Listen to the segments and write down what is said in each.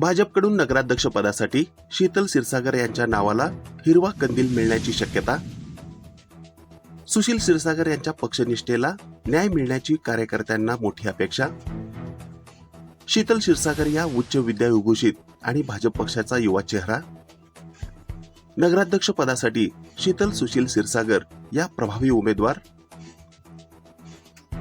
भाजपकडून नगराध्यक्ष पदासाठी शीतल क्षीरसागर यांच्या नावाला हिरवा कंदील मिळण्याची शक्यता सुशील क्षीरसागर यांच्या पक्षनिष्ठेला न्याय मिळण्याची कार्यकर्त्यांना मोठी अपेक्षा शीतल क्षीरसागर या उच्च विद्याविभूषित आणि भाजप पक्षाचा युवा चेहरा नगराध्यक्ष पदासाठी शीतल सुशील क्षीरसागर या प्रभावी उमेदवार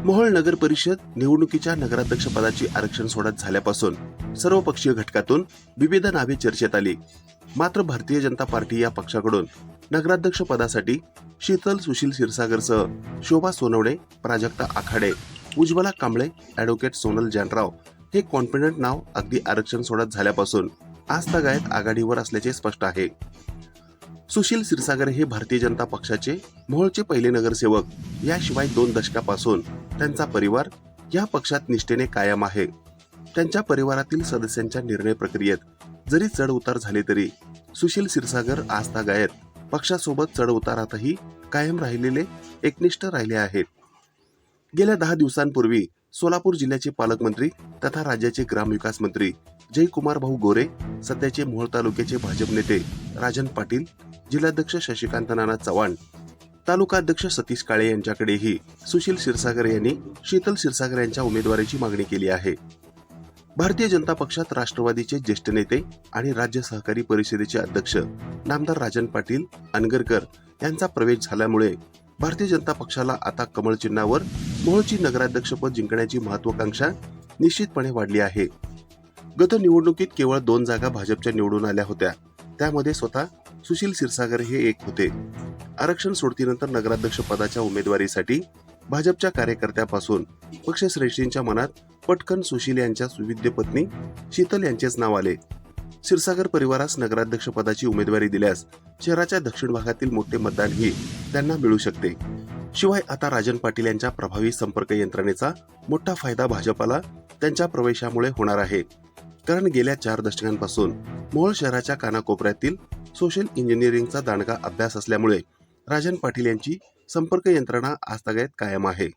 मोहोळ नगर परिषद निवडणुकीच्या नगराध्यक्ष पदाची आरक्षण सोडत झाल्यापासून सर्व पक्षीय घटकातून विविध नावे चर्चेत आली. मात्र भारतीय जनता पार्टी या पक्षाकडून नगराध्यक्ष पदासाठी शीतल सुशील क्षीरसागरसह शोभा सोनवणे प्राजक्ता आखाडे उज्ज्वला कांबळे ॲडव्होकेट सोनल जानराव हे कॉन्फिडंट नाव अगदी आरक्षण सोडत झाल्यापासून आजतागायत आघाडीवर असल्याचे स्पष्ट आहे. सुशील क्षीरसागर हे भारतीय जनता पक्षाचे मोहोळचे पहिले नगरसेवक. याशिवाय दोन दशकापासून त्यांचा परिवार या पक्षात निष्ठेने कायम आहे. त्यांच्या परिवारातील सदस्यांच्या निर्णय प्रक्रियेत जरी चढ उतार झाले तरी सुशील क्षीरसागर आजतागायत पक्षासोबत चढ उतारातही कायम राहिलेले एकनिष्ठ राहिले आहेत. गेल्या दहा दिवसांपूर्वी सोलापूर जिल्ह्याचे पालकमंत्री तथा राज्याचे ग्रामविकास मंत्री जयकुमार भाऊ गोरे सध्याचे मोहोळ तालुक्याचे भाजप नेते राजन पाटील जिल्हाध्यक्ष शशिकांत नाना चव्हाण तालुका अध्यक्ष सतीश काळे यांच्याकडेही सुशील क्षीरसागर यांनी शीतल क्षीरसागर यांच्या उमेदवारीची मागणी केली आहे. भारतीय जनता पक्षात राष्ट्रवादीचे ज्येष्ठ नेते आणि राज्य सहकारी परिषदेचे अध्यक्ष नामदार राजन पाटील अनगरकर यांचा प्रवेश झाल्यामुळे भारतीय जनता पक्षाला आता कमळ चिन्हावर मोहोळची नगराध्यक्षपद जिंकण्याची महत्वाकांक्षा निश्चितपणे वाढली आहे. गत निवडणुकीत केवळ दोन जागा भाजपच्या निवडून आल्या होत्या. त्यामध्ये स्वतः सुशील क्षीरसागर हे एक होते. आरक्षण सोडतीनंतर नगराध्यक्ष पदाच्या उमेदवारीसाठी भाजपच्या कार्यकर्त्यापासून पक्षश्रेष्ठींच्या मनात पटकन सुशील यांच्या सुविद्य पत्नी शीतल यांचेच नाव आले. क्षीरसागर परिवारास नगराध्यक्ष पदाची उमेदवारी दिल्यास शहराच्या दक्षिण भागातील मोठे मतदानही त्यांना मिळू शकते. शिवाय आता राजन पाटील यांच्या प्रभावी संपर्क यंत्रणेचा मोठा फायदा भाजपाला त्यांच्या प्रवेशामुळे होणार आहे. कारण गेल्या चार दशकांपासून मोहोळ शहराच्या कानाकोपऱ्यातील सोशल इंजिनिअरिंगचा दांडगा अभ्यास असल्यामुळे राजन पाटील यांची संपर्क यंत्रणा आजतागायत कायम आहे.